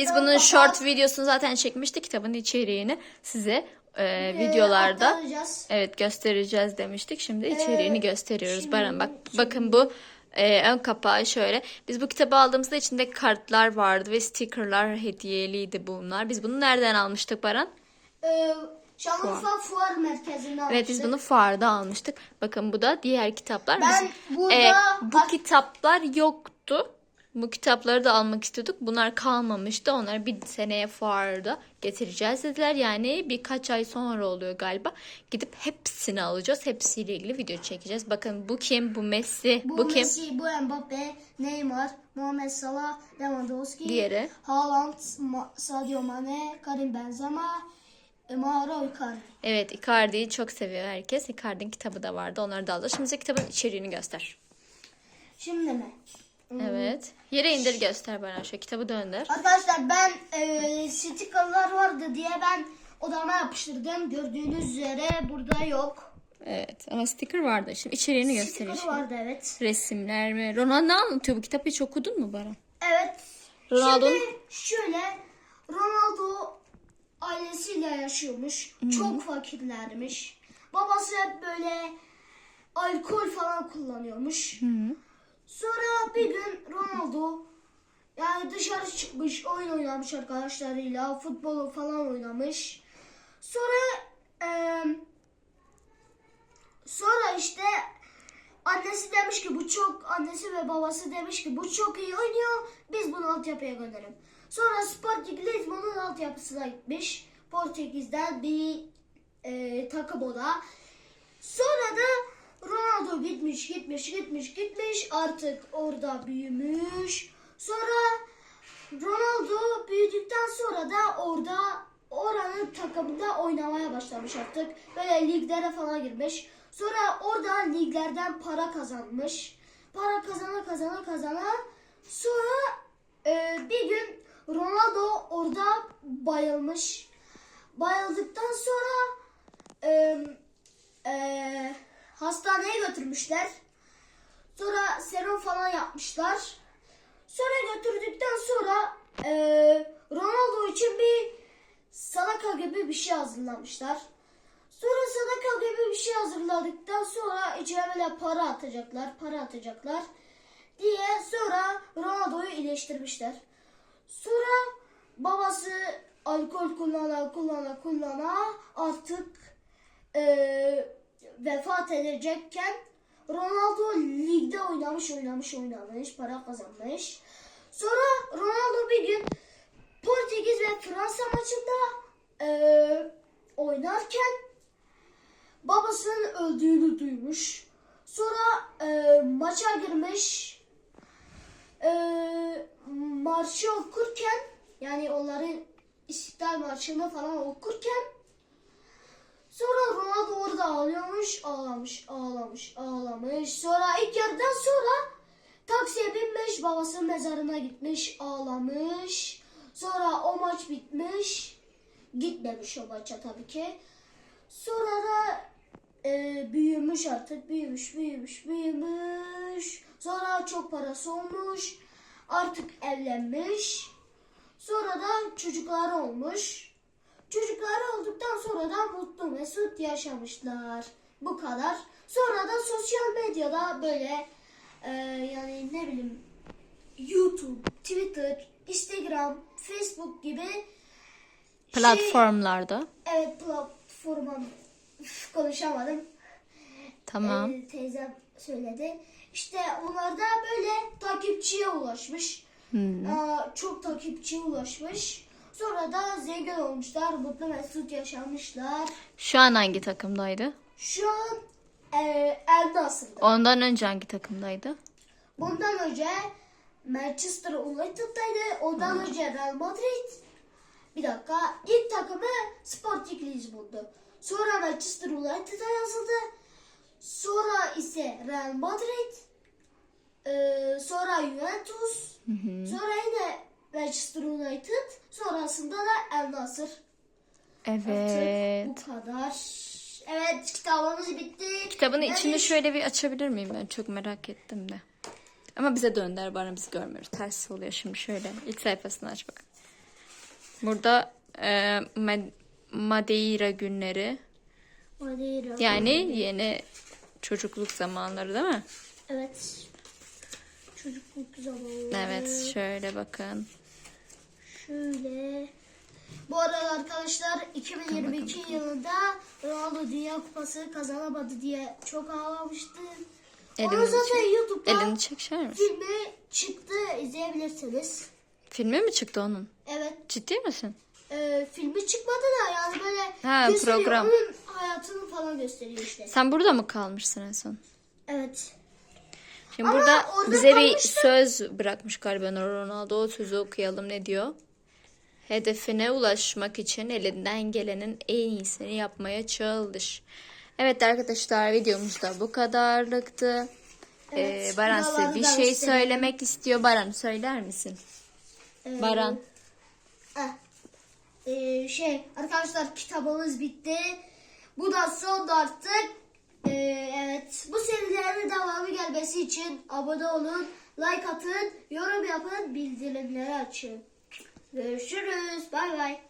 Biz bunun short videosunu zaten çekmiştik. Kitabın içeriğini size e, videolarda aktaracağız. evet göstereceğiz demiştik. Şimdi içeriğini gösteriyoruz. şimdi- Baran bak bakın bu e, ön kapağı şöyle. Biz bu kitabı aldığımızda içinde kartlar vardı ve stickerlar hediyeliydi bunlar. Biz bunu nereden almıştık Baran? Ee, Şanlıurfa Fuar Merkezi'nde Evet biz almıştık. bunu fuarda almıştık. Bakın bu da diğer kitaplar. Ben Biz- burada e, bu bak- kitaplar yoktu. Bu kitapları da almak istiyorduk. Bunlar kalmamıştı. Onları bir seneye fuarda getireceğiz dediler. Yani birkaç ay sonra oluyor galiba. Gidip hepsini alacağız. Hepsiyle ilgili video çekeceğiz. Bakın bu kim? Bu Messi. Bu, Bu, kim? Messi, bu Mbappe, Neymar, Muhammed Salah, Lewandowski, Diğeri. Haaland, Sadio Mane, Karim Benzema, Mauro Icardi. Evet Icardi'yi çok seviyor herkes. Icardi'nin kitabı da vardı. Onları da alacağız. Şimdi kitabın içeriğini göster. Şimdi mi? Evet. Yere indir göster bana. Şu kitabı döndür. Arkadaşlar ben e, stickerlar vardı diye ben odama yapıştırdım. Gördüğünüz üzere burada yok. Evet ama sticker vardı. Şimdi içeriğini göstereyim. Sticker vardı evet. Resimler mi? Ronaldo ne anlatıyor? Bu kitabı hiç okudun mu Baran? Evet. Ronaldo'nun- Şimdi şöyle Ronaldo ailesiyle yaşıyormuş. Çok fakirlermiş. Babası hep böyle alkol falan kullanıyormuş. Sonra bir gün Ronaldo yani dışarı çıkmış, oyun oynamış arkadaşlarıyla, futbolu falan oynamış. Sonra eee, sonra işte annesi demiş ki bu çok annesi ve babası demiş ki bu çok iyi oynuyor. Biz bunu altyapıya gönderelim. Sonra Sporting Lisbon'un altyapısına gitmiş. Portekiz'den bir eee takım o da. Sonra da Ronaldo gitmiş, gitmiş, gitmiş, gitmiş. Artık orada büyümüş. Sonra Ronaldo büyüdükten sonra da orada oranın takımında oynamaya başlamış artık. Böyle liglere falan girmiş. Sonra orada liglerden para kazanmış. Para kazana kazana kazana. Sonra e, bir gün Ronaldo orada bayılmış. Bayıldıktan sonra e, e, hastaneye götürmüşler. Sonra serum falan yapmışlar. Sonra götürdükten sonra e, Ronaldo için bir sadaka gibi bir şey hazırlamışlar. Sonra sadaka gibi bir şey hazırladıktan sonra içine böyle para atacaklar, para atacaklar diye sonra Ronaldo'yu iyileştirmişler. Sonra babası alkol kullana kullana kullana artık e, vefat edecekken Ronaldo ligde oynamış oynamış oynamış para kazanmış. Sonra Ronaldo bir gün Portekiz ve Fransa maçında e, oynarken babasının öldüğünü duymuş. Sonra e, maça girmiş. E, marşı okurken yani onların İstiklal Marşı'nı falan okurken Sonra Ronaldo orada ağlıyormuş, ağlamış, ağlamış, ağlamış. Sonra ilk yarıdan sonra taksiye binmiş, babasının mezarına gitmiş, ağlamış. Sonra o maç bitmiş. Gitmemiş o maça tabii ki. Sonra da e, büyümüş artık, büyümüş, büyümüş, büyümüş. Sonra çok parası olmuş. Artık evlenmiş. Sonra da çocukları olmuş. Çocukları olduktan sonra da mutlu mesut yaşamışlar. Bu kadar. Sonra da sosyal medyada böyle e, yani ne bileyim YouTube, Twitter, Instagram, Facebook gibi şey- Platformlarda. evet platforma konuşamadım. Tamam. Ee, teyzem söyledi. İşte onlarda böyle takipçiye ulaşmış. Aa, çok takipçiye ulaşmış. Sonra da zengin olmuşlar, mutlu mesut yaşamışlar. Şu an hangi takımdaydı? Şu an e, El Nasır'da. Ondan önce hangi takımdaydı? Bundan önce Manchester United'daydı. Ondan önce Real Madrid. Bir dakika. İlk takımı Sporting Lisbon'du. Sonra Manchester United'a yazıldı. Sonra ise Real Madrid. Ee, sonra Juventus. Sonra yine Manchester United. Sonrasında da El Nasır. Evet. Artık bu kadar. Evet kitabımız bitti. Kitabın Ben içini şöyle bir açabilir miyim? Ben çok merak ettim de. Ama bize dönder bana biz görmüyoruz. Ters oluyor şimdi şöyle. İlk sayfasını aç bak. Burada e, Ma- Madeira günleri. Madeira. Yani yeni çocukluk zamanları değil mi? Evet. Çocukluk zamanları. Evet şöyle bakın. Şöyle. Bu arada arkadaşlar 2022 yılında Ronaldo Dünya Kupası kazanamadı diye çok ağlamıştım. Onu Elini zaten çek. YouTube'da Elini çeker misin? filmi çıktı izleyebilirsiniz. Filmi mi çıktı onun? Evet. Ciddi misin? e, filmi çıkmadı da yani böyle Ha, program. Onun hayatını falan gösteriyor işte. Sen burada mı kalmışsın en son? Evet. Şimdi Ama burada bize bir kalmıştım. söz bırakmış galiba Ronaldo. O sözü okuyalım ne diyor? Hedefine ulaşmak için elinden gelenin en iyisini yapmaya çalış. Evet arkadaşlar videomuz da bu kadarlıktı. Evet, ee, Baran size bir şey gösterelim. söylemek istiyor. Baran söyler misin? E, Baran. eh, e, şey arkadaşlar kitabımız bitti. Bu da son artık. E, evet. Bu serilerin devamı gelmesi için abone olun, like atın, yorum yapın, bildirimleri açın. Görüşürüz. Bay bay.